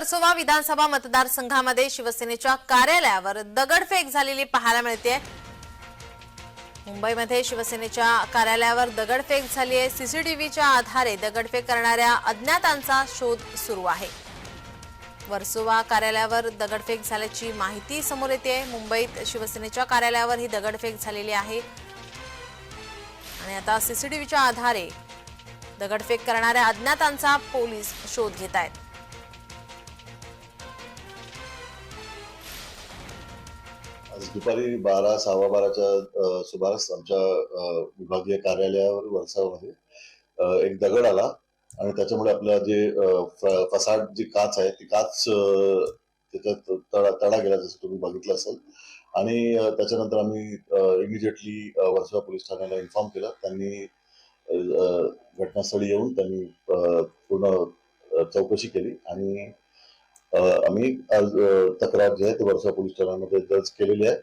वर्सोवा विधानसभा मतदारसंघामध्ये शिवसेनेच्या कार्यालयावर दगडफेक झालेली पाहायला मिळते मुंबईमध्ये शिवसेनेच्या कार्यालयावर दगडफेक झाली आहे. सीसीटीव्हीच्या आधारे दगडफेक करणाऱ्या अज्ञातांचा शोध सुरू आहे. वर्सोवा कार्यालयावर दगडफेक झाल्याची माहिती समोर येते. मुंबईत शिवसेनेच्या कार्यालयावर ही दगडफेक झालेली आहे. आणि आता सीसीटीव्हीच्या आधारे दगडफेक करणाऱ्या अज्ञातांचा पोलीस शोध घेत आहेत. दुपारी बारा सव्वा बाराच्या सुमारास आमच्या विभागीय कार्यालयावर वर्षामध्ये एक दगड आला आणि त्याच्यामुळे आपला जे फसाट फसाड जी काच आहे ती काच त्याच्यात तडा तडा गेला जसं तुम्ही बघितलं असेल. आणि त्याच्यानंतर आम्ही इमिजिएटली वर्सोवा पोलीस ठाण्याला इन्फॉर्म केलं. त्यांनी घटनास्थळी येऊन त्यांनी पूर्ण चौकशी केली आणि आम्ही आज तक्रार जी आहे ती वर्षा पोलीस ठाण्यामध्ये दर्ज केलेली आहे.